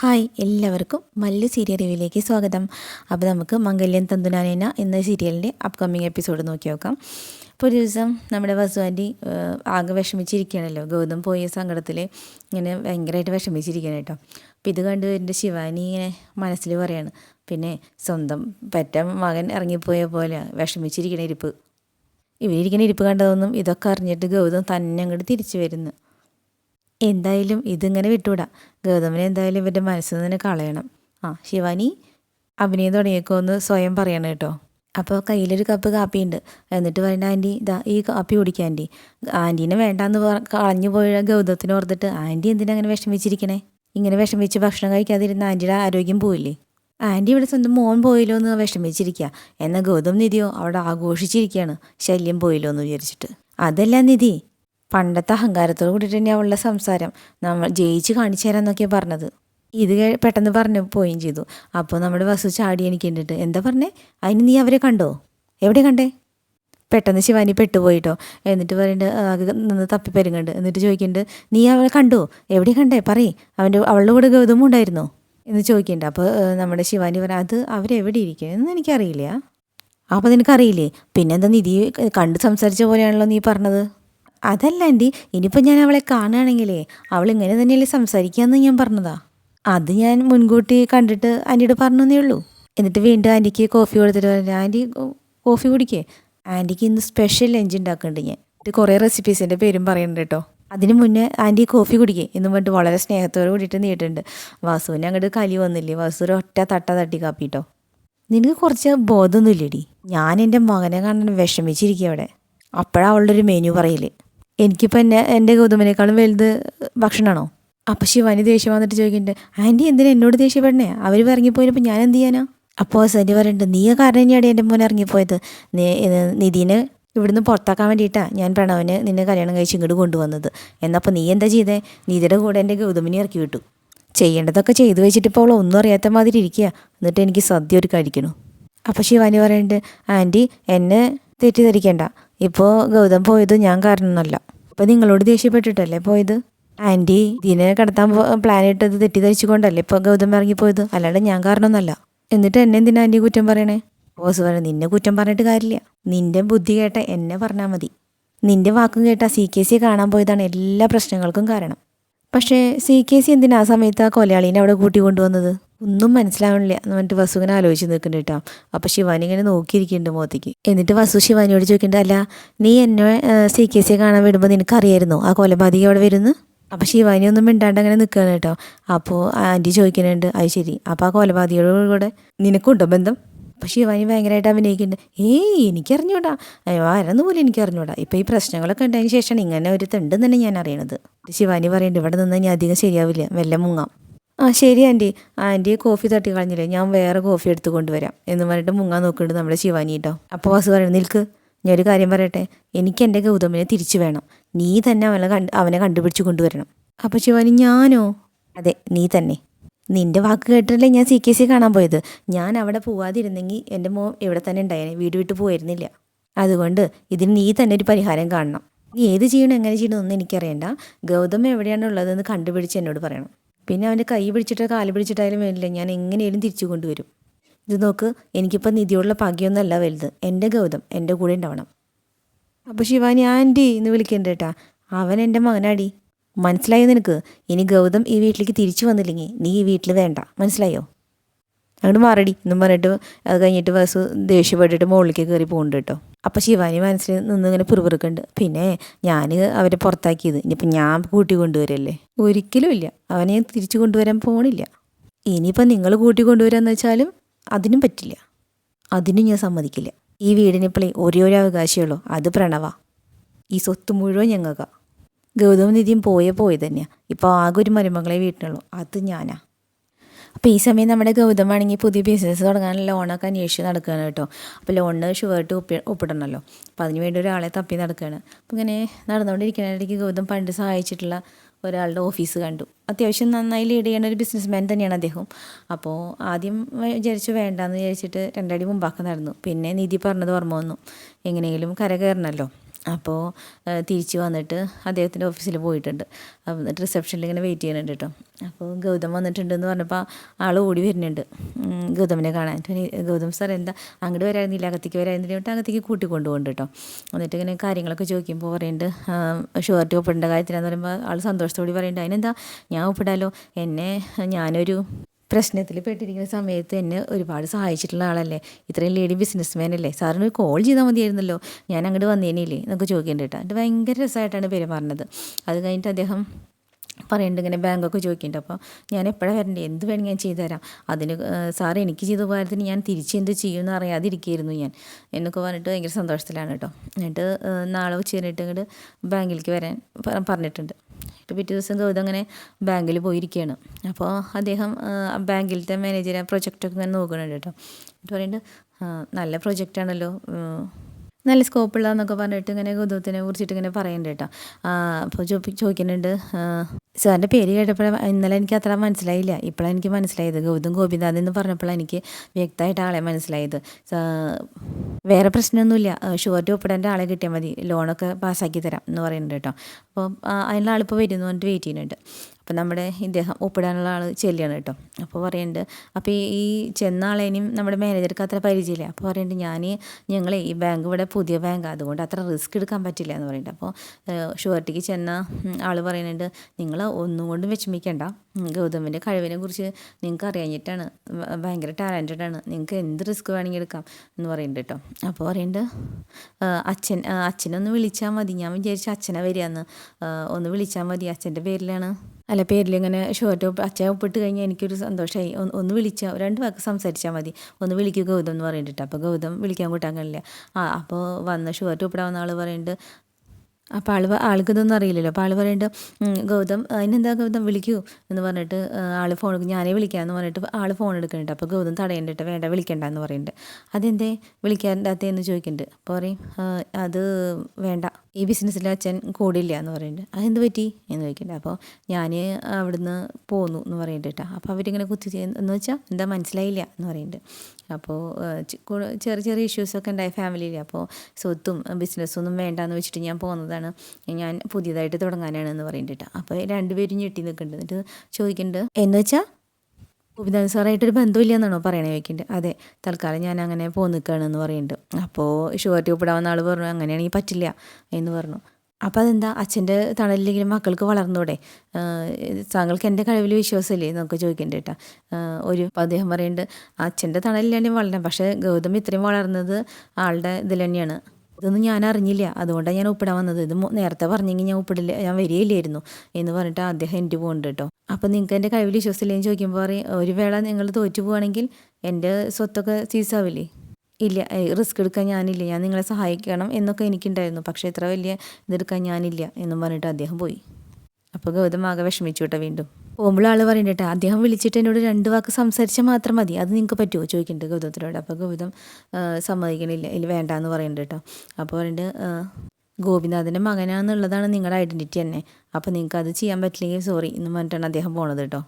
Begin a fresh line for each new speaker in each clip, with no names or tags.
Hi എല്ലാവർക്കും Mallu serial റിവ്യൂലേക്ക് സ്വാഗതം. അപ്പോൾ നമുക്ക് മംഗല്യം തന്തുനാനേന എന്ന സീരിയലിന്റെ അപ്കമിങ് എപ്പിസോഡ് നോക്കി നോക്കാം. അപ്പോൾ ഒരു ദിവസം നമ്മുടെ വസുവാന്റെ ആകെ വിഷമിച്ചിരിക്കുകയാണല്ലോ. ഗൗതം പോയ സങ്കടത്തിൽ ഇങ്ങനെ ഭയങ്കരമായിട്ട് വിഷമിച്ചിരിക്കുകയാണ് കേട്ടോ. അപ്പോൾ ഇത് കണ്ടു എന്റെ ശിവാനി ഇങ്ങനെ മനസ്സിൽ പറയാണ് പിന്നെ സ്വന്തം പറ്റ മകൻ ഇറങ്ങിപ്പോയ പോലെ വിഷമിച്ചിരിക്കണ ഇരിപ്പ്. ഇവരിരിക്കുന്ന ഇരിപ്പ് കണ്ടതൊന്നും ഇതൊക്കെ അറിഞ്ഞിട്ട് ഗൗതം തന്നെ അങ്ങോട്ട് തിരിച്ചു വരുന്നു. എന്തായാലും ഇതിങ്ങനെ വിട്ടുവിടാം ഗൗതമനെ എന്തായാലും ഇവന്റെ മനസ്സിൽ നിന്ന് കളയണം. ആ ശിവാനി അഭിനയം തുടങ്ങിയേക്കോ എന്ന് സ്വയം പറയണം കേട്ടോ. അപ്പോൾ കയ്യിലൊരു കപ്പ് കാപ്പിയുണ്ട്. എന്നിട്ട് പറയണ്ട ആന്റി ഇതാ ഈ കാപ്പി കുടിക്കുക ആന്റി ആന്റീനെ വേണ്ടാന്ന് കളഞ്ഞു പോയ ഗൗതത്തിന് ഓർത്തിട്ട് ആന്റി എന്തിനാ അങ്ങനെ വിഷമിച്ചിരിക്കണേ? ഇങ്ങനെ വിഷമിച്ച് ഭക്ഷണം കഴിക്കാതിരുന്ന ആന്റിയുടെ ആരോഗ്യം പോയില്ലേ? ആന്റി ഇവിടെ സ്വന്തം മോൻ പോയല്ലോ എന്ന് വിഷമിച്ചിരിക്കുക എന്നാൽ ഗൗതം നിധിയോ അവിടെ ആഘോഷിച്ചിരിക്കുകയാണ് ശല്യം പോയല്ലോ എന്ന് വിചാരിച്ചിട്ട്. അതല്ല നിധി പണ്ടത്തെ അഹങ്കാരത്തോട് കൂടിയിട്ട് തന്നെ അവളുടെ സംസാരം. നമ്മൾ ജയിച്ച് കാണിച്ചു തരാമെന്നൊക്കെയാണ് പറഞ്ഞത്. ഇത് പെട്ടെന്ന് പറഞ്ഞു പോവുകയും ചെയ്തു. അപ്പോൾ നമ്മുടെ വസു ചാടി എനിക്ക് കണ്ടിട്ട് എന്താ പറഞ്ഞേ? അതിന് നീ അവരെ കണ്ടോ? എവിടെ കണ്ടേ? പെട്ടെന്ന് ശിവാനി പെട്ടുപോയിട്ടോ. എന്നിട്ട് പറയുന്നുണ്ട് ആകെ നിന്ന് തപ്പിപ്പരുങ്ങുണ്ട്. എന്നിട്ട് ചോദിക്കുന്നുണ്ട് നീ അവളെ കണ്ടോ? എവിടെ കണ്ടേ? പറയേ. അവന്റെ അവളുടെ കൂടെ ഗൗതമം ഉണ്ടായിരുന്നോ? എന്ന് ചോദിക്കുന്നുണ്ട് അപ്പോൾ നമ്മുടെ ശിവാനി പറയാം അത് അവരെവിടെ ഇരിക്കും എന്ന് എനിക്കറിയില്ല. അപ്പോൾ നിനക്കറിയില്ലേ? പിന്നെന്താ നിധി കണ്ട് സംസാരിച്ച പോലെയാണല്ലോ നീ പറഞ്ഞത്? അതല്ല ആന്റി ഇനിയിപ്പോൾ ഞാൻ അവളെ കാണുകയാണെങ്കിലേ അവൾ ഇങ്ങനെ തന്നെയല്ലേ സംസാരിക്കാമെന്ന് ഞാൻ പറഞ്ഞതാ. അത് ഞാൻ മുൻകൂട്ടി കണ്ടിട്ട് ആന്റിയോട് പറഞ്ഞതേ ഉള്ളൂ. എന്നിട്ട് വീണ്ടും ആന്റിക്ക് കോഫി കൊടുത്തിട്ട് പറഞ്ഞു ആന്റി കോഫി കുടിക്കേ. ആന്റിക്ക് ഇന്ന് സ്പെഷ്യൽ ലഞ്ച് ഉണ്ടാക്കുന്നുണ്ട് ഞാൻ. ഇത് കുറേ റെസിപ്പീസിന്റെ പേരും പറയുന്നുണ്ട് കേട്ടോ. അതിന് മുന്നേ ആന്റി കോഫി കുടിക്കേ എന്നും പറഞ്ഞിട്ട് വളരെ സ്നേഹത്തോട് കൂടിയിട്ട് നീട്ടുണ്ട് വാസുവിന് അങ്ങോട്ട് കലി വന്നില്ലേ? വാസു ഒറ്റ തട്ട തട്ടി കാപ്പി കേട്ടോ നിനക്ക് കുറച്ച് ബോധമൊന്നുമില്ലേടി? ഞാൻ എന്റെ മകനെ കാണാൻ വിഷമിച്ചിരിക്കുക അവിടെ. അപ്പോഴാണ് അവളുടെ ഒരു മെനു പറയൽ. എനിക്കിപ്പോൾ എന്നെ എന്റെ ഗൗതമനേക്കാളും വലുത് ഭക്ഷണമാണോ അപ്പോൾ ശിവാനി ദേഷ്യം വന്നിട്ട് ചോദിക്കുന്നുണ്ട് ആന്റി എന്തിനാ എന്നോട് ദേഷ്യപ്പെടണേ? അവർ ഇറങ്ങിപ്പോയപ്പോൾ ഞാൻ എന്ത് ചെയ്യാനാ? അപ്പോൾ സന്ധ്യ പറയുന്നുണ്ട് നീ കാരണം തന്നെയാണ് എന്റെ മോൻ ഇറങ്ങിപ്പോയത്. നിധീനെ ഇവിടുന്ന് പുറത്താക്കാൻ വേണ്ടിയിട്ടാണ് ഞാൻ പ്രണവന് നിന്നെ കല്യാണം കഴിച്ച് ഇങ്ങോട്ട് കൊണ്ടുവന്നത്. എന്നപ്പോൾ നീ എന്താ ചെയ്തേ? നീതിയുടെ കൂടെ എന്റെ ഗൗതമിനെ ഇറക്കി വിട്ടു. ചെയ്യേണ്ടതൊക്കെ ചെയ്തു വെച്ചിട്ട് ഇപ്പോൾ അവൾ ഒന്നും അറിയാത്ത മാതിരി ഇരിക്കുക എന്നിട്ട് എനിക്ക് സദ്യ ഒരു കഴിക്കണു. അപ്പോൾ ശിവാനി പറയുന്നുണ്ട് ആന്റി എന്നെ തെറ്റിദ്ധരിക്കേണ്ട. ഇപ്പോൾ ഗൗതം പോയത് ഞാൻ കാരണമല്ല അപ്പോൾ നിങ്ങളോട് ദേഷ്യപ്പെട്ടിട്ടല്ലേ പോയത്? ആന്റി ഇതിനെ കടത്താൻ പ്ലാൻ ഇട്ടത് തെറ്റിദ്ധരിച്ചുകൊണ്ടല്ലേ ഇപ്പോൾ ഗൗതം ഇറങ്ങിപ്പോയത് അല്ലാണ്ട് ഞാൻ കാരണമൊന്നുമല്ല എന്നിട്ട് എന്നെ എന്തിനാ ആന്റി കുറ്റം പറയണേ? ബോസ് പറഞ്ഞു നിന്നെ കുറ്റം പറഞ്ഞിട്ട് കാര്യമില്ല. നിന്റെ ബുദ്ധി കേട്ട എന്നെ പറഞ്ഞാൽ മതി. നിന്റെ വാക്കും കേട്ട സി കെ സി കാണാൻ പോയതാണ് എല്ലാ പ്രശ്നങ്ങൾക്കും കാരണം. പക്ഷേ സി കെ സി എന്തിനാ ആ സമയത്ത് ആ കൊലയാളീനെ അവിടെ കൂട്ടി കൊണ്ടുവന്നത് ഒന്നും മനസ്സിലാവണില്ല എന്ന് പറഞ്ഞിട്ട് വസു ഇങ്ങനെ ആലോചിച്ച് നിൽക്കുന്നുണ്ട് കേട്ടോ. അപ്പോൾ ശിവാനി ഇങ്ങനെ നോക്കിയിരിക്കുന്നുണ്ട് മോത്തേക്ക് എന്നിട്ട് വസു ശിവാനിയോട് ചോദിക്കുന്നുണ്ട് അല്ല നീ എന്നെ സി കെ സി കാണാൻ വിടുമ്പോൾ നിനക്കറിയായിരുന്നോ? ആ കൊലപാതകം അവിടെ വരുന്നു? അപ്പോൾ ശിവാനി ഒന്നും മിണ്ടാണ്ട് അങ്ങനെ നിൽക്കുകയാണ് കേട്ടോ. അപ്പോൾ ആന്റി ചോദിക്കുന്നുണ്ട് അത് ശരി. അപ്പോൾ ആ കൊലപാതകയോട് കൂടെ നിനക്കുണ്ടോ ബന്ധം? അപ്പോൾ ശിവാനി ഭയങ്കരമായിട്ട് അഭിനയിക്കുന്നുണ്ട് ഏയ് എനിക്കറിഞ്ഞൂടാ. ആരെന്ന് പോലും എനിക്കറിഞ്ഞൂടാ. ഇപ്പോൾ ഈ പ്രശ്നങ്ങളൊക്കെ ഉണ്ടായതിന് ശേഷമാണ് ഇങ്ങനെ ഒരു തെണ്ടെന്ന് തന്നെ ഞാൻ അറിയണത്. ശിവാനി പറയുന്നുണ്ട് ഇവിടെ നിന്ന് ഞാൻ അധികം ശരിയാവില്ല. വെല്ലം മുങ്ങാം. ആ ശരി ആന്റി. ആന്റി കോഫി തട്ടി കളഞ്ഞില്ലേ? ഞാൻ വേറെ കോഫി എടുത്ത് കൊണ്ടുവരാം എന്ന് പറഞ്ഞിട്ട് മുങ്ങാൻ നോക്കുന്നുണ്ട് നമ്മുടെ ശിവാനി കേട്ടോ അപ്പോൾ വാസു പറയുന്നത് നിൽക്ക്. ഞാൻ ഒരു കാര്യം പറയട്ടെ? എനിക്ക് എന്റെ ഗൗതമിനെ തിരിച്ചു വേണം. നീ തന്നെ അവനെ കണ്ട് അവനെ കണ്ടുപിടിച്ച് കൊണ്ടുവരണം. അപ്പോൾ ശിവാനി ഞാനോ? അതെ നീ തന്നെ. നിന്റെ വാക്ക് കേട്ടല്ലേ ഞാൻ സി കെ സി കാണാൻ പോയത്. ഞാൻ അവിടെ പോവാതിരുന്നെങ്കിൽ എന്റെ മോൻ ഇവിടെ തന്നെ ഉണ്ടായേനെ. വീട് വിട്ട് പോയിരുന്നില്ല. അതുകൊണ്ട് ഇതിന് നീ തന്നെ ഒരു പരിഹാരം കാണണം. നീ ഏത് ചെയ്യണം എങ്ങനെ ചെയ്യണമെന്നൊന്നും എനിക്കറിയണ്ട. ഗൗതം എവിടെയാണ് ഉള്ളതെന്ന് കണ്ടുപിടിച്ച് എന്നോട് പറയണം. പിന്നെ അവന്റെ കൈ പിടിച്ചിട്ടോ കാൽ പിടിച്ചിട്ടായാലും വേണ്ടില്ല ഞാൻ എങ്ങനെയും തിരിച്ചു കൊണ്ടുവരും. ഇത് നോക്ക് എനിക്കിപ്പോൾ നിധിയോടുള്ള ഭാഗ്യമൊന്നുമല്ല വലുത്. എന്റെ ഗൗതം എന്റെ കൂടെ ഉണ്ടാവണം. അപ്പോൾ ശിവാനി ആന്റി എന്ന് വിളിക്കണ്ട കേട്ടാ. അവൻ എന്റെ മകനാടി. മനസ്സിലായോ നിനക്ക്? ഇനി ഗൗതം ഈ വീട്ടിലേക്ക് തിരിച്ചു വന്നില്ലെങ്കിൽ നീ ഈ വീട്ടിൽ വേണ്ട. മനസ്സിലായോ? അങ്ങോട്ട് മാറടി. എന്നും പറഞ്ഞിട്ട് അത് കഴിഞ്ഞിട്ട് ബസ് ദേഷ്യപ്പെട്ടിട്ട് മുകളിലേക്ക് കയറി പോകുന്നുണ്ട് കേട്ടോ. അപ്പോൾ ശിവാനി മനസ്സിൽ നിന്ന് ഇങ്ങനെ പിറുപിറുക്കുന്നുണ്ട്. പിന്നെ ഞാൻ അവരെ പുറത്താക്കിയത്. ഇനിയിപ്പോൾ ഞാൻ കൂട്ടി കൊണ്ടുവരല്ലേ? ഒരിക്കലും ഇല്ല. അവനെ തിരിച്ചു കൊണ്ടുവരാൻ പോണില്ല. ഇനിയിപ്പോൾ നിങ്ങൾ കൂട്ടി കൊണ്ടുവരാന്ന് വെച്ചാലും അതിനും പറ്റില്ല. അതിനും ഞാൻ സമ്മതിക്കില്ല. ഈ വീടിനിപ്പോഴേ ഒരേ ഒരു അവകാശമുള്ളൂ അത് പ്രണവ. ഈ സ്വത്ത് മുഴുവൻ ഞങ്ങൾക്കാണ് ഗൗതമനിധിയും പോയ പോയി തന്നെയാണ് ഇപ്പോൾ ആകെ ഒരു മരുമകളെ വീട്ടിനുള്ളൂ. അത് ഞാനാ. അപ്പോൾ ഈ സമയം നമ്മുടെ ഗൗതം ആണെങ്കിൽ പുതിയ ബിസിനസ് തുടങ്ങാനുള്ള ലോണൊക്കെ അന്വേഷിച്ച് നടക്കുകയാണ് കേട്ടോ. അപ്പോൾ ലോണിന് ഷുവേർട്ട് ഒപ്പി ഒപ്പിടണമല്ലോ അപ്പോൾ അതിന് വേണ്ടി ഒരാളെ തപ്പി നടക്കുകയാണ്. അപ്പോൾ ഇങ്ങനെ നടന്നുകൊണ്ടിരിക്കുന്നതിനിടയ്ക്ക് ഗൗതം പണ്ട് സഹായിച്ചിട്ടുള്ള ഒരാളുടെ ഓഫീസ് കണ്ടു. അത്യാവശ്യം നന്നായി ലീഡ് ചെയ്യുന്ന ഒരു ബിസിനസ് മാൻ തന്നെയാണ് അദ്ദേഹം. അപ്പോൾ ആദ്യം വിചാരിച്ചു വേണ്ടാന്ന് വിചാരിച്ചിട്ട് രണ്ടടി മുമ്പാക്കം നടന്നു. പിന്നെ നിധി പറഞ്ഞത് ഓർമ്മ വന്നു. എങ്ങനെയെങ്കിലും കര കയറണമല്ലോ അപ്പോൾ തിരിച്ച് വന്നിട്ട് അദ്ദേഹത്തിന്റെ ഓഫീസിൽ പോയിട്ടുണ്ട്. എന്നിട്ട് റിസപ്ഷനിൽ ഇങ്ങനെ വെയിറ്റ് ചെയ്യുന്നുണ്ട് കേട്ടോ. അപ്പോൾ ഗൗതം വന്നിട്ടുണ്ടെന്ന് പറഞ്ഞപ്പോൾ ആൾ ഓടി വരുന്നുണ്ട്. ഗൗതമിനെ കാണാൻ. ഗൗതം സാർ എന്താ അങ്ങോട്ട് വരായിരുന്നില്ല അകത്തേക്ക് വരായിരുന്നില്ല എന്നിട്ട് അകത്തേക്ക് കൂട്ടി കൊണ്ടുപോകുന്നുണ്ട് കേട്ടോ. എന്നിട്ട് ഇങ്ങനെ കാര്യങ്ങളൊക്കെ ചോദിക്കുമ്പോൾ പറയുന്നുണ്ട് ഷുവർട്ടി ഒപ്പിടേണ്ട കാര്യത്തിലാന്ന് പറയുമ്പോൾ ആൾ സന്തോഷത്തോടെ പറയുന്നുണ്ട് അതിനെന്താ? ഞാൻ ഒപ്പിടാലോ? എന്നെ ഞാനൊരു പ്രശ്നത്തിൽ പെട്ടിരിക്കുന്ന സമയത്ത് എന്നെ ഒരുപാട് സഹായിച്ചിട്ടുള്ള ആളല്ലേ? ഇത്രയും ലേഡി ബിസിനസ്മാൻ അല്ലേ? സാറിന് കോൾ ചെയ്താൽ മതിയായിരുന്നല്ലോ. ഞാൻ അങ്ങോട്ട് വന്നേനില്ലേ എന്നൊക്കെ ചോദിക്കേണ്ട കേട്ടോ. എന്നിട്ട് ഭയങ്കര രസമായിട്ടാണ് പെരുമാറുന്നത് അത് കഴിഞ്ഞിട്ട് അദ്ദേഹം പറയുന്നുണ്ട് ഇങ്ങനെ ബാങ്കൊക്കെ ചോദിക്കുന്നുണ്ട് അപ്പോൾ ഞാൻ എപ്പോഴാണ് വരണ്ടേ? എന്ത് വേണമെങ്കിൽ ഞാൻ ചെയ്തുതരാം അതിന് സാർ എനിക്ക് ചെയ്ത ഉപകാരത്തിന് ഞാൻ തിരിച്ച് എന്ത് ചെയ്യുമെന്ന് അറിയാതിരിക്കുകയായിരുന്നു ഞാൻ. എന്നൊക്കെ പറഞ്ഞിട്ട് ഭയങ്കര സന്തോഷത്തിലാണ് കേട്ടോ. എന്നിട്ട് നാളെ ഉച്ച കഴിഞ്ഞിട്ട് ഇങ്ങോട്ട് ബാങ്കിലേക്ക് വരാൻ പറഞ്ഞിട്ടുണ്ട്. പിറ്റേ ദിവസം ഗൗതം അങ്ങനെ ബാങ്കിൽ പോയിരിക്കുകയാണ് അപ്പോൾ അദ്ദേഹം ബാങ്കിലത്തെ മാനേജറെ പ്രൊജക്റ്റൊക്കെ ഇങ്ങനെ നോക്കുന്നുണ്ട് കേട്ടോ. എന്നിട്ട് പറയുന്നുണ്ട് നല്ല പ്രൊജക്റ്റാണല്ലോ നല്ല സ്കോപ്പുള്ളതെന്നൊക്കെ പറഞ്ഞിട്ട് ഇങ്ങനെ ഗൗതത്തിനെ കുറിച്ചിട്ട് ഇങ്ങനെ പറയുന്നുണ്ട് കേട്ടോ. അപ്പോൾ ചോദിക്കുന്നുണ്ട് സാറിന്റെ പേര് കേട്ടപ്പോൾ ഇന്നലെ എനിക്ക് അത്ര മനസ്സിലായില്ല. ഇപ്പോഴാണ് എനിക്ക് മനസ്സിലായത്. ഗൗതം ഗോപിനാഥ് എന്ന് പറഞ്ഞപ്പോഴാണ് എനിക്ക് വ്യക്തമായിട്ട് ആളെ മനസ്സിലായത്. വേറെ പ്രശ്നമൊന്നുമില്ല. ഷുവർട്ടി ഒപ്പിടേണ്ട ആളെ കിട്ടിയാൽ മതി. ലോണൊക്കെ പാസ്സാക്കി തരാം എന്ന് പറയുന്നുണ്ട് കേട്ടോ. അപ്പോൾ അതിനുള്ള ആളിപ്പോൾ വരുന്നു പറഞ്ഞിട്ട് വെയിറ്റ് ചെയ്യുന്നുണ്ട്. അപ്പം നമ്മുടെ ഇദ്ദേഹം ഒപ്പിടാനുള്ള ആൾ ചെല്ലിയാണ് കേട്ടോ. അപ്പോൾ പറയുന്നുണ്ട് അപ്പോൾ ഈ ചെന്ന ആളേനും നമ്മുടെ മാനേജർക്ക് അത്ര പരിചയമില്ല. അപ്പോൾ പറയുന്നുണ്ട് ഞാൻ ഞങ്ങളെ ഈ ബാങ്ക് ഇവിടെ പുതിയ ബാങ്ക് അതുകൊണ്ട് അത്ര റിസ്ക് എടുക്കാൻ പറ്റില്ല എന്ന് പറയുന്നുണ്ട് അപ്പോൾ ഷുവർട്ടിക്ക് ചെന്ന ആൾ പറയുന്നുണ്ട് നിങ്ങൾ ഒന്നും കൊണ്ടും വിഷമിക്കേണ്ട. ഗൗതമിന്റെ കഴിവിനെ കുറിച്ച് നിങ്ങൾക്ക് അറിയാഞ്ഞിട്ടാണ് ഭയങ്കര ടാലന്റഡ് ആണ്. നിങ്ങൾക്ക് എന്ത് റിസ്ക് വേണമെങ്കിൽ എടുക്കാം എന്ന് പറയുന്നുണ്ട് കേട്ടോ. അപ്പോൾ പറയുന്നുണ്ട് അച്ഛൻ അച്ഛനൊന്ന് വിളിച്ചാൽ മതി. ഞാൻ വിചാരിച്ചു അച്ഛനെ വരികയെന്ന്. ഒന്ന് വിളിച്ചാൽ മതി. അച്ഛന്റെ പേരിലാണ് അല്ല പേരിൽ ഇങ്ങനെ ഷോർട്ട് അച്ഛൻ ഒപ്പിട്ട് കഴിഞ്ഞാൽ എനിക്കൊരു സന്തോഷമായി ഒന്ന് വിളിച്ചാൽ രണ്ട് വാക്ക് സംസാരിച്ചാൽ മതി. ഒന്ന് വിളിക്കുക ഗൗതം എന്ന് പറയുന്നുണ്ട് അപ്പോൾ ഗൗതം വിളിക്കാൻ കൂട്ടാൻ കഴിയില്ല. ആ അപ്പോൾ വന്ന ഷോർട്ട് ഒപ്പിടാവുന്ന ആൾ പറയുന്നുണ്ട് അപ്പോൾ ആളുവ ആൾക്ക് ഇതൊന്നും അറിയില്ലല്ലോ. അപ്പോൾ ആൾ പറയുന്നുണ്ട് ഗൗതം അതിനെന്താ ഗൗതം വിളിക്കൂ? എന്ന് പറഞ്ഞിട്ട് ആൾ ഫോൺ ഞാനേ വിളിക്കാമെന്ന് പറഞ്ഞിട്ട് ആൾ ഫോൺ എടുക്കുന്നുണ്ട് അപ്പോൾ ഗൗതം തടയേണ്ടിട്ട് വേണ്ട വിളിക്കണ്ട എന്ന് പറയുന്നുണ്ട് അതെന്തേ? വിളിക്കാണ്ടാത്തേന്ന് ചോദിക്കുന്നുണ്ട് അപ്പോൾ പറയും അത് വേണ്ട. ഈ ബിസിനസ്സിൽ അച്ഛൻ കൂടില്ല എന്ന് പറയുന്നുണ്ട് അതെന്ത് പറ്റി? എന്ന് ചോദിക്കുന്നുണ്ട് അപ്പോൾ ഞാൻ അവിടുന്ന് പോന്നു എന്ന് പറയുന്നുണ്ട് കേട്ടോ അപ്പോൾ അവരിങ്ങനെ കുത്തി എന്ന് വെച്ചാൽ എന്താ മനസ്സിലായില്ല എന്ന് പറയുന്നുണ്ട് അപ്പോൾ ചെറിയ ചെറിയ ഇഷ്യൂസൊക്കെ ഉണ്ടായ ഫാമിലിയിൽ അപ്പോൾ സ്വത്തും ബിസിനസ്സൊന്നും വേണ്ടാന്ന് വെച്ചിട്ട് ഞാൻ പോകുന്നതാണ് ഞാൻ പുതിയതായിട്ട് തുടങ്ങാനാണ് എന്ന് പറയുന്നുണ്ട് അപ്പോൾ രണ്ടുപേരും ഞെട്ടി നിൽക്കുന്നുണ്ട് എന്നിട്ട് ചോദിക്കുന്നുണ്ട് എന്ന് വെച്ചാൽ ഗോപിനാഥ് സാറായിട്ടൊരു ബന്ധമില്ല എന്നാണോ പറയണേ ചോദിക്കുന്നുണ്ട് അതെ തൽക്കാലം ഞാൻ അങ്ങനെ പോകുന്നു നിൽക്കുകയാണെന്ന് പറയുന്നുണ്ട് അപ്പോൾ ഷുഗർ ഒപ്പിടാവുന്ന ആൾ പറഞ്ഞു അങ്ങനെയാണെങ്കിൽ പറ്റില്ല എന്ന് പറഞ്ഞു. അപ്പോൾ അതെന്താ? അച്ഛന്റെ തണലിലെങ്കിലും മക്കൾക്ക് വളർന്നൂടെ. താങ്കൾക്ക് എന്റെ കഴിവിൽ വിശ്വാസമില്ലേ? നമുക്ക് ചോദിക്കേണ്ട കേട്ടോ ഒരു അദ്ദേഹം പറയുന്നുണ്ട് അച്ഛന്റെ തണലിലാണ് വളരണം. പക്ഷേ ഗൗതം ഇത്രയും വളർന്നത് ആളുടെ ഇതിൽ തന്നെയാണ് ഇതൊന്നും ഞാൻ അറിഞ്ഞില്ല. അതുകൊണ്ടാണ് ഞാൻ ഒപ്പിടാൻ വന്നത്. ഇത് നേരത്തെ പറഞ്ഞെങ്കിൽ ഞാൻ ഒപ്പിടില്ല. ഞാൻ വരികയില്ലായിരുന്നു. എന്ന് പറഞ്ഞിട്ട് അദ്ദേഹം എന്റെ പോകുന്നുണ്ട് കേട്ടോ അപ്പം നിങ്ങൾക്ക് എന്റെ കഴിവിൽ വിശ്വസിച്ചില്ലെന്ന് ചോദിക്കുമ്പോൾ പറയും ഒരു വേള നിങ്ങൾ തോറ്റു പോവുകയാണെങ്കിൽ എന്റെ സ്വത്തൊക്കെ സീസാവില്ലേ? ഇല്ല റിസ്ക് എടുക്കാൻ ഞാനില്ല ഞാൻ നിങ്ങളെ സഹായിക്കണം എന്നൊക്കെ എനിക്കുണ്ടായിരുന്നു. പക്ഷേ ഇത്ര വലിയ ഇതെടുക്കാൻ ഞാനില്ല എന്നും പറഞ്ഞിട്ട് അദ്ദേഹം പോയി. അപ്പോൾ ഗൗതം ആകെ വിഷമിച്ചു കേട്ടോ വീണ്ടും. പോകുമ്പോൾ ആൾ പറയണ്ടേട്ടെ അദ്ദേഹം വിളിച്ചിട്ട് എന്നോട് രണ്ട് വാക്ക് സംസാരിച്ചാൽ മാത്രം മതി. അത് നിങ്ങൾക്ക് പറ്റുമോ? ചോദിക്കുന്നുണ്ട് ഗൗതത്തിനോട്. അപ്പോൾ ഗൗതം സമ്മതിക്കണില്ല. ഇല്ല വേണ്ട എന്ന് പറയുന്നുണ്ട് കേട്ടോ. അപ്പോൾ പറയുന്നുണ്ട് ഗോപിനാഥന്റെ മകനാന്നുള്ളതാണ് നിങ്ങളുടെ ഐഡന്റിറ്റി തന്നെ. അപ്പോൾ നിങ്ങൾക്ക് അത് ചെയ്യാൻ പറ്റില്ലെങ്കിൽ സോറി എന്ന് പറഞ്ഞിട്ടാണ് അദ്ദേഹം പോണത് കേട്ടോ.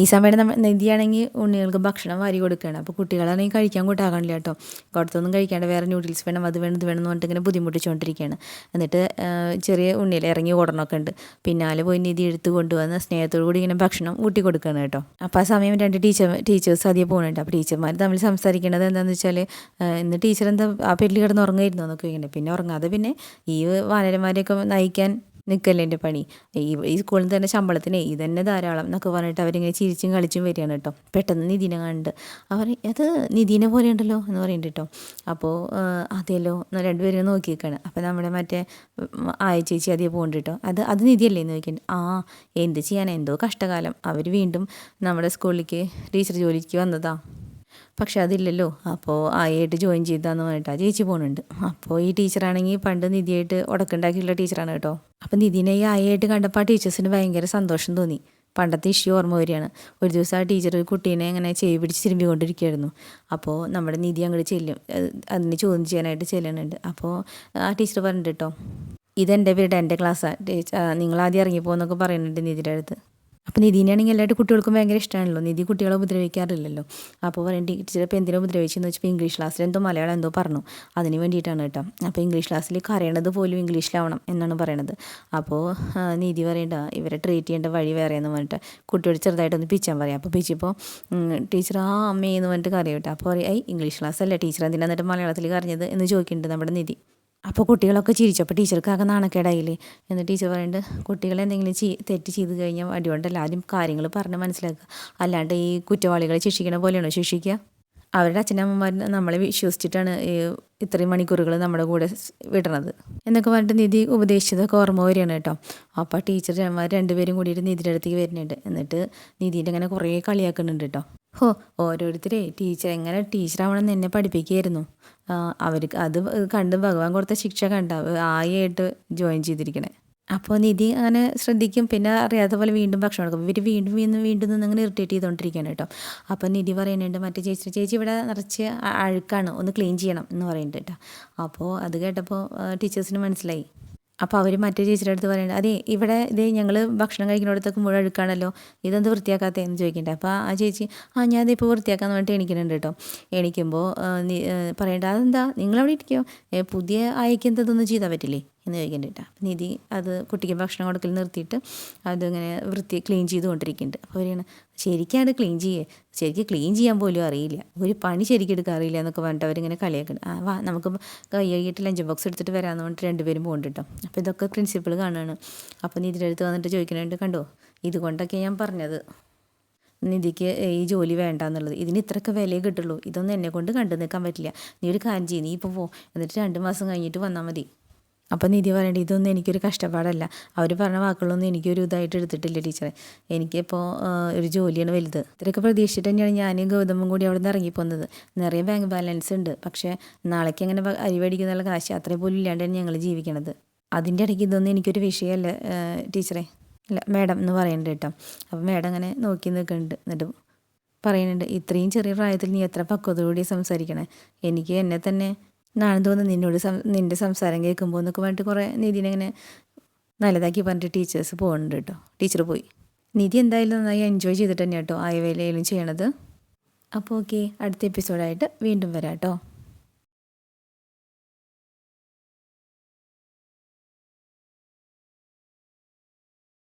ഈ സമയത്ത് നമ്മൾ നിധിയാണെങ്കിൽ ഉണ്ണികൾക്ക് ഭക്ഷണം വാരി കൊടുക്കുകയാണ് അപ്പോൾ കുട്ടികളാണെങ്കിൽ കഴിക്കാൻ കൂട്ടാകണില്ല കേട്ടോ. പുറത്തൊന്നും കഴിക്കാണ്ട് വേറെ ന്യൂഡിൽസ് വേണം അത് വേണം ഇത് വേണം എന്ന് പറഞ്ഞിട്ട് ഇങ്ങനെ ബുദ്ധിമുട്ടിച്ചുകൊണ്ടിരിക്കുകയാണ് എന്നിട്ട് ചെറിയ ഉണ്ണിയിൽ ഇറങ്ങി ഓടണമൊക്കെ ഉണ്ട്. പിന്നാലെ പോയി നിധി എടുത്ത് കൊണ്ടുവന്ന് സ്നേഹത്തോടു കൂടി ഇങ്ങനെ ഭക്ഷണം ഊട്ടി കൊടുക്കുകയാണ് കേട്ടോ. അപ്പോൾ ആ സമയം രണ്ട് ടീച്ചർ ടീച്ചേഴ്സ് അധികം പോകുന്നുണ്ട് അപ്പോൾ ടീച്ചർമാർ തമ്മിൽ സംസാരിക്കുന്നത് എന്താണെന്ന് വെച്ചാൽ ഇന്ന് ടീച്ചർ എന്താ ആ പെല്ലി കിടന്ന് ഉറങ്ങായിരുന്നു എന്നൊക്കെ ഇങ്ങനെ പിന്നെ ഉറങ്ങാതെ പിന്നെ ഈ വാനരന്മാരെയൊക്കെ നയിക്കാൻ നിൽക്കല്ലേ എന്റെ പണി. ഈ സ്കൂളിൽ തന്നെ ശമ്പളത്തിന് ഈ തന്നെ ധാരാളം എന്നൊക്കെ പറഞ്ഞിട്ട് അവരിങ്ങനെ ചിരിച്ചും കളിച്ചും വരികയാണ് കേട്ടോ. പെട്ടെന്ന് നിധിനെ കണ്ട്. അവർ അത് നിധിനെ പോലെ ഉണ്ടല്ലോ എന്ന് പറയുന്നുണ്ട് കേട്ടോ. അപ്പോൾ അതെയല്ലോ രണ്ടുപേരും നോക്കി നിൽക്കുകയാണ് അപ്പോൾ നമ്മുടെ മറ്റേ ആയ ചേച്ചി അതേ പോകുന്നുണ്ട് കേട്ടോ. അത് അത് നിധിയല്ലേ എന്ന് ചോദിക്കുന്നുണ്ട്. ആ എന്ത് ചെയ്യാൻ എന്തോ കഷ്ടകാലം. അവർ വീണ്ടും നമ്മുടെ സ്കൂളിലേക്ക് ടീച്ചർ ജോലിക്ക് വന്നതാ. പക്ഷെ അതില്ലല്ലോ. അപ്പോൾ ആയിട്ട് ജോയിൻ ചെയ്താന്ന് പറഞ്ഞിട്ട് ആ ചേച്ചി പോകുന്നുണ്ട് അപ്പോൾ ഈ ടീച്ചറാണെങ്കിൽ പണ്ട് നിധിയായിട്ട് ഉടക്കുണ്ടാക്കിയുള്ള ടീച്ചറാണ് കേട്ടോ. അപ്പോൾ നിതിനെ ഈ ആയിട്ട് കണ്ടപ്പോൾ ആ ടീച്ചേഴ്സിന് ഭയങ്കര സന്തോഷം തോന്നി. പണ്ടത്തെ ഇഷ്യൂ ഓർമ്മ വരികയാണ്. ഒരു ദിവസം ആ ടീച്ചർ കുട്ടീനെ ഇങ്ങനെ ചെവി പിടിച്ച് തിരുമ്പിക്കൊണ്ടിരിക്കുകയായിരുന്നു അപ്പോൾ നമ്മുടെ നിധി അങ്ങോട്ട് ചെല്ലും. അതിന് ചോദ്യം ചെയ്യാനായിട്ട് ചെല്ലണുണ്ട് അപ്പോൾ ആ ടീച്ചർ പറഞ്ഞിട്ട് കേട്ടോ ഇതെന്റെ വീട് എന്റെ ക്ലാസ്സാണ് ടീച്ചർ നിങ്ങളാദ്യം ഇറങ്ങിപ്പോന്നൊക്കെ പറയുന്നുണ്ട് നിധിയുടെ അടുത്ത്. അപ്പോൾ നിധിനെയാണെങ്കിൽ എല്ലാവരുടെ കുട്ടികൾക്കും ഭയങ്കര ഇഷ്ടമാണല്ലോ നിധി കുട്ടികളെ ഉപദ്രവിക്കാറില്ലല്ലോ. അപ്പോൾ പറയും ടീച്ചർ ഇപ്പോൾ എന്തിനാ ഉപദ്രവിച്ചെന്ന് വെച്ചപ്പോൾ ഇംഗ്ലീഷ് ക്ലാസ്സിൽ എന്തോ മലയാളം എന്തോ പറഞ്ഞു. അതിന് വേണ്ടിയിട്ടാണ് കേട്ടോ. അപ്പോൾ ഇംഗ്ലീഷ് ക്ലാസ്സിൽ കരയണത് പോലും ഇംഗ്ലീഷിലാവണം എന്നാണ് പറയണത്. അപ്പോൾ നിധി പറയണ്ട ഇവരെ ട്രീറ്റ് ചെയ്യേണ്ട വഴി വേറെ എന്ന് പറഞ്ഞിട്ട് കുട്ടിയോട് ചെറുതായിട്ടൊന്ന് പിച്ചാൻ പറയാം. അപ്പോൾ പിച്ചിപ്പോൾ ടീച്ചർ ആ അമ്മയെന്ന് പറഞ്ഞിട്ട് കേട്ടോ. അപ്പോൾ പറയും ഐ ഇംഗ്ലീഷ് ക്ലാസ് അല്ലേ ടീച്ചർ എന്തിനാ എന്നിട്ട് മലയാളത്തിൽ കറിഞ്ഞത് എന്ന് ചോദിക്കുന്നുണ്ട് നമ്മുടെ നിധി. അപ്പോൾ കുട്ടികളൊക്കെ ചിരിച്ചപ്പോൾ ടീച്ചർക്കാകെ നാണക്കേടായില്ലേ? എന്നിട്ട് ടീച്ചർ പറയുന്നുണ്ട് കുട്ടികൾ എന്തെങ്കിലും ചെയ് തെറ്റ് ചെയ്ത് കഴിഞ്ഞാൽ അടികൊണ്ടല്ല ആദ്യം കാര്യങ്ങൾ പറഞ്ഞ് മനസ്സിലാക്കുക. അല്ലാണ്ട് ഈ കുറ്റവാളികളെ ശിക്ഷിക്കണ പോലെയാണോ ശിക്ഷിക്കുക അവരുടെ അച്ഛനമ്മമാർ നമ്മളെ വിശ്വസിച്ചിട്ടാണ് ഇത്രയും മണിക്കൂറുകൾ നമ്മുടെ കൂടെ വിടണത്. എന്നൊക്കെ പറഞ്ഞിട്ട് നിധി ഉപദേശിച്ചതൊക്കെ ഓർമ്മ വരികയാണ് കേട്ടോ. അപ്പോൾ ടീച്ചർമാർ രണ്ടുപേരും കൂടിയിട്ട് നിധിയുടെ അടുത്തേക്ക് വരുന്നുണ്ട്. എന്നിട്ട് നിധീന്റെ അങ്ങനെ കുറേ കളിയാക്കുന്നുണ്ട് കേട്ടോ. ഹോ ഓരോരുത്തരെ ടീച്ചർ എങ്ങനെ ടീച്ചറാവണമെന്ന് എന്നെ പഠിപ്പിക്കുകയായിരുന്നു. അവർക്ക് അത് കണ്ട് ഭഗവാൻ കൊടുത്ത ശിക്ഷ കണ്ട ആയിട്ട് ജോയിൻ ചെയ്തിരിക്കണേ. അപ്പോൾ നിധി അങ്ങനെ ശ്രദ്ധിക്കും. പിന്നെ അറിയാത്ത പോലെ വീണ്ടും ഭക്ഷണം കൊടുക്കും ഇവർ വീണ്ടും വീണ്ടും വീണ്ടും നിന്ന് അങ്ങനെ ഇറിറ്റേറ്റ് ചെയ്തുകൊണ്ടിരിക്കുകയാണ് കേട്ടോ. അപ്പോൾ നിധി പറയുന്നുണ്ട് മറ്റേ ചേച്ചി ചേച്ചി ഇവിടെ നിറച്ച് അഴുക്കാണ്. ഒന്ന് ക്ലീൻ ചെയ്യണം എന്ന് പറയുന്നുണ്ട് കേട്ടോ. അപ്പോൾ അത് കേട്ടപ്പോൾ ടീച്ചേഴ്സിന് മനസ്സിലായി. അപ്പോൾ അവർ മറ്റേ ചേച്ചിയുടെ അടുത്ത് പറയുന്നത് അതെ ഇവിടെ ഇത് ഞങ്ങൾ ഭക്ഷണം കഴിക്കുന്നിടത്തൊക്കെ മുഴുവൻ അഴുക്കാണല്ലോ. ഇതെന്ത് വൃത്തിയാക്കാത്തതെന്ന് ചോദിക്കണ്ടേ അപ്പോൾ ആ ചേച്ചി ആ ഞാൻ ഇപ്പോൾ വൃത്തിയാക്കാന്ന് പറഞ്ഞിട്ട് എണിക്കുന്നുണ്ട് കേട്ടോ. എണിക്കുമ്പോൾ പറയണ്ട അതെന്താ? നിങ്ങളവിടെ ഇരിക്കുമോ പുതിയ അയക്കുന്നതൊന്നും ചെയ്താൽ പറ്റില്ലേ? എന്ന് ചോദിക്കുന്നുണ്ട് അപ്പം നിധി അത് കുട്ടിക്ക് ഭക്ഷണം കൊടുക്കൽ നിർത്തിയിട്ട് അതിങ്ങനെ വൃത്തി ക്ലീൻ ചെയ്തുകൊണ്ടിരിക്കുന്നുണ്ട്. അപ്പോൾ അവരാണ് ശരിക്കും അത് ക്ലീൻ ചെയ്യേ. ശരിക്കും ക്ലീൻ ചെയ്യാൻ പോലും അറിയില്ല. ഒരു പണി ശരിക്കും എടുക്കാൻ അറിയില്ല എന്നൊക്കെ പറഞ്ഞിട്ട് അവരിങ്ങനെ കളിയാക്കുന്നുണ്ട് ആ വാ നമുക്ക് കൈ കഴുകിയിട്ട് ലഞ്ച് ബോക്സ് എടുത്തിട്ട് വരാമെന്ന് പറഞ്ഞിട്ട് രണ്ടുപേരും പോകുന്നുണ്ട് കേട്ടോ. അപ്പോൾ ഇതൊക്കെ പ്രിൻസിപ്പൾ കാണുകയാണ് അപ്പോൾ നിധിയുടെ അടുത്ത് വന്നിട്ട് ചോദിക്കുന്നുണ്ട് കണ്ടോ ഇതുകൊണ്ടൊക്കെ ഞാൻ പറഞ്ഞത്. നിധിക്ക് ഈ ജോലി വേണ്ട എന്നുള്ളത് ഇതിന് ഇത്രയൊക്കെ വിലയെ കിട്ടുള്ളൂ. ഇതൊന്നും എന്നെ കൊണ്ട് കണ്ടു നിൽക്കാൻ പറ്റില്ല. നീ ഒരു കാര്യം ചെയ്യുന്നു നീ ഇപ്പോൾ പോ. എന്നിട്ട് രണ്ട് മാസം കഴിഞ്ഞിട്ട് വന്നാൽ മതി. അപ്പം നിധി പറയണ്ട ഇതൊന്നും എനിക്കൊരു കഷ്ടപ്പാടല്ല. അവർ പറഞ്ഞ വാക്കുകളൊന്നും എനിക്കൊരു ഇതായിട്ട് എടുത്തിട്ടില്ല ടീച്ചറെ. എനിക്കിപ്പോൾ ഒരു ജോലിയാണ് വലുത്. ഇത്രയൊക്കെ പ്രതീക്ഷിച്ചിട്ട് തന്നെയാണ് ഞാനും ഗൗതമും കൂടി അവിടെ നിന്ന് ഇറങ്ങിപ്പോന്നത്. നിറയെ ബാങ്ക് ബാലൻസ് ഉണ്ട്. പക്ഷേ നാളേക്ക് അങ്ങനെ അരി മേടിക്കുന്നുള്ള കാശ് അത്രയും പോലും ഇല്ലാണ്ടാണ് ഞങ്ങൾ ജീവിക്കണത്. അതിന്റെ ഇടയ്ക്ക് ഇതൊന്നും എനിക്കൊരു വിഷയമല്ല ടീച്ചറെ. അല്ല മാഡം എന്ന് പറയണ്ട കേട്ടോ. അപ്പം മാഡം അങ്ങനെ നോക്കി നിൽക്കുന്നുണ്ട്. എന്നിട്ട് പറയുന്നുണ്ട് ഇത്രയും ചെറിയ പ്രായത്തിൽ നീ എത്ര പക്വതയോടെ സംസാരിക്കണേ? എനിക്ക് എന്നെ തന്നെ നാളെ തോന്നുന്നു നിന്നോട് സം നിന്റെ സംസാരം കേൾക്കുമ്പോൾ എന്നൊക്കെ പറഞ്ഞിട്ട് കുറേ നിധിനെ ഇങ്ങനെ നല്ലതാക്കി പറഞ്ഞിട്ട് ടീച്ചേഴ്സ് പോകുന്നുണ്ട് കേട്ടോ ടീച്ചർ പോയി. നിധി എന്തായാലും നന്നായി എൻജോയ് ചെയ്തിട്ട് തന്നെ കേട്ടോ ആയ വേലയിലും ചെയ്യണത്. അപ്പോൾ ഓക്കെ അടുത്ത എപ്പിസോഡായിട്ട് വീണ്ടും വരാം കേട്ടോ